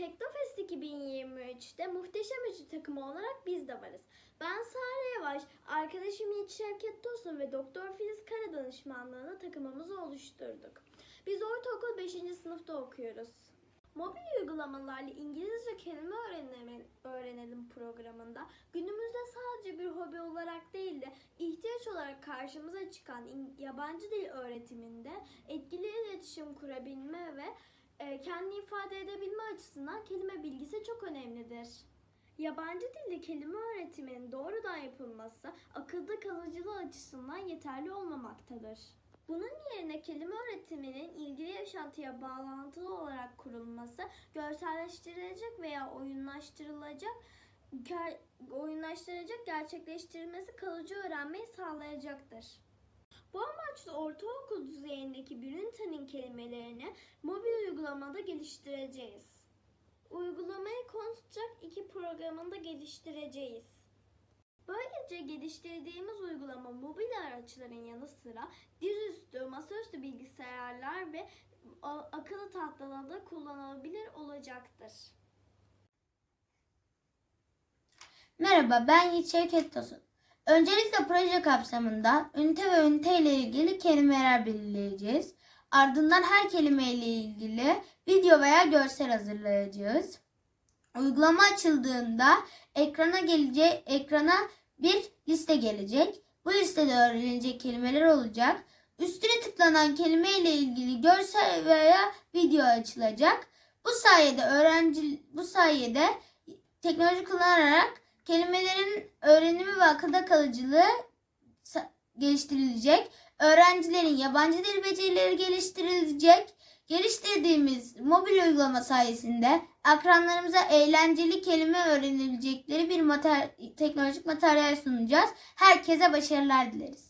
Teknofest 2023'te muhteşem üçlü takımı olarak biz de varız. Ben Sare Yavaş, arkadaşım Yiğit Şevket Tosun ve Doktor Filiz Kara danışmanlığında takımımızı oluşturduk. Biz ortaokul 5. sınıfta okuyoruz. Mobil uygulamalarla İngilizce kelime öğrenelim, öğrenelim programında günümüzde sadece bir hobi olarak değil de ihtiyaç olarak karşımıza çıkan yabancı dil öğretiminde etkili iletişim kurabilme ve kendini ifade edebilme açısından kelime bilgisi çok önemlidir. Yabancı dilde kelime öğretiminin doğrudan yapılması akılda kalıcılığı açısından yeterli olmamaktadır. Bunun yerine kelime öğretiminin ilgili yaşantıya bağlantılı olarak kurulması, görselleştirilecek veya oyunlaştırılacak ger- oyunlaştıracak gerçekleştirilmesi kalıcı öğrenmeyi sağlayacaktır. Bu amaçla ortaokul düzeyindeki bir ünitenin kelimelerini mobil uygulamada geliştireceğiz. Uygulamayı Construct 2 programında geliştireceğiz. Böylece geliştirdiğimiz uygulama mobil araçların yanı sıra dizüstü, masaüstü bilgisayarlar ve a- akıllı tahtalarda kullanılabilir olacaktır. Merhaba ben Yiğit Şevket Tosun. Öncelikle proje kapsamında ünite ve ünite ile ilgili kelimeler belirleyeceğiz. Ardından her kelime ile ilgili video veya görsel hazırlayacağız. Uygulama açıldığında ekrana gelecek ekrana bir liste gelecek. Bu listede öğrenilecek kelimeler olacak. Üstüne tıklanan kelime ile ilgili görsel veya video açılacak. Bu sayede öğrenci bu sayede teknoloji kullanarak kelimelerin öğrenimi ve akılda kalıcılığı geliştirilecek. Öğrencilerin yabancı dil becerileri geliştirilecek. Geliştirdiğimiz mobil uygulama sayesinde akranlarımıza eğlenceli kelime öğrenebilecekleri bir mater- teknolojik materyal sunacağız. Herkese başarılar dileriz.